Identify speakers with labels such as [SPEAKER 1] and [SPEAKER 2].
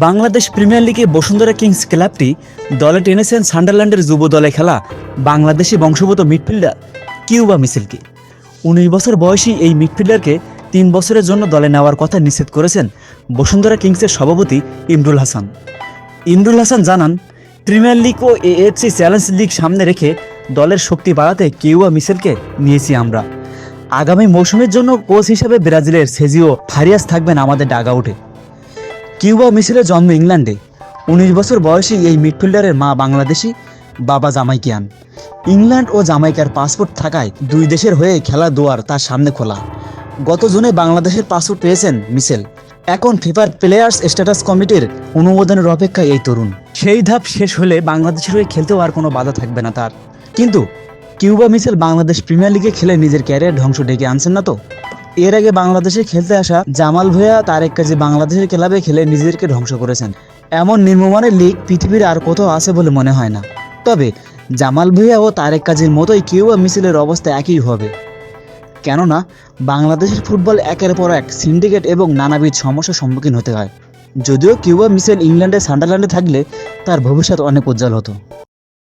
[SPEAKER 1] Bangladesh premier লিগে Bashundhara Kings ক্লাবটি দলে টেনেছেন সান্ডারল্যান্ডের যুব দলে খেলা বাংলাদেশি বংশগত মিডফিল্ডার কিউবা মিসেলকে। উনিশ বছর বয়সী এই মিডফিল্ডারকে তিন বছরের জন্য দলে নেওয়ার কথা নিশ্চিত করেছেন বসুন্ধরা কিংসের সভাপতি ইমরুল হাসান। ইমরুল হাসান জানান, প্রিমিয়ার লিগ ও এএফসি চ্যালেঞ্জ লিগ সামনে রেখে দলের শক্তি বাড়াতে কিউবা মিসেলকে নিয়েছি আমরা। আগামী মৌসুমের জন্য কোচ হিসেবে ব্রাজিলের সেজিও ফারিয়াস থাকবেন আমাদের ডাগআউটে কিউবা মিছিলের জন্ম ইংল্যান্ডে। উনিশ বছর বয়সী এই মিডফিল্ডারের মা বাংলাদেশি বাবা জামাইকিয়ান। ইংল্যান্ড ও জামাইকার পাসপোর্ট থাকায় দুই দেশের হয়ে খেলা দুয়ার তার সামনে খোলা। গত জুনে বাংলাদেশের পাসপোর্ট পেয়েছেন মিসেল। এখন ফিফার প্লেয়ার্স স্ট্যাটাস কমিটির অনুমোদনের অপেক্ষায় এই তরুণ। সেই ধাপ শেষ হলে বাংলাদেশের হয়ে খেলতেও আর কোনো বাধা থাকবে না তার। কিন্তু কিউবা মিসেল বাংলাদেশ প্রিমিয়ার লিগে খেলে নিজের ক্যারিয়ার ধ্বংস ডেকে আনছেন না তো? এর আগে বাংলাদেশে খেলতে আসা জামাল ভুঁইয়া তারেক কাজী বাংলাদেশের ক্লাবে খেলে নিজেদেরকে ধ্বংস করেছেন। এমন নিম্নমানের লিগ পৃথিবীর আর কোথাও আছে বলে মনে হয় না। তবে জামাল ভুঁইয়া ও তারেক কাজীর মতোই কিউবা মিছিলের অবস্থা একই হবে। কেননা, বাংলাদেশের ফুটবল একের পর এক সিন্ডিকেট এবং নানাবিধ সমস্যার সম্মুখীন হতে হয়। যদিও কিউবা মিসেল ইংল্যান্ডের সান্ডারল্যান্ডে থাকলে তার ভবিষ্যৎ অনেক উজ্জ্বল হতো।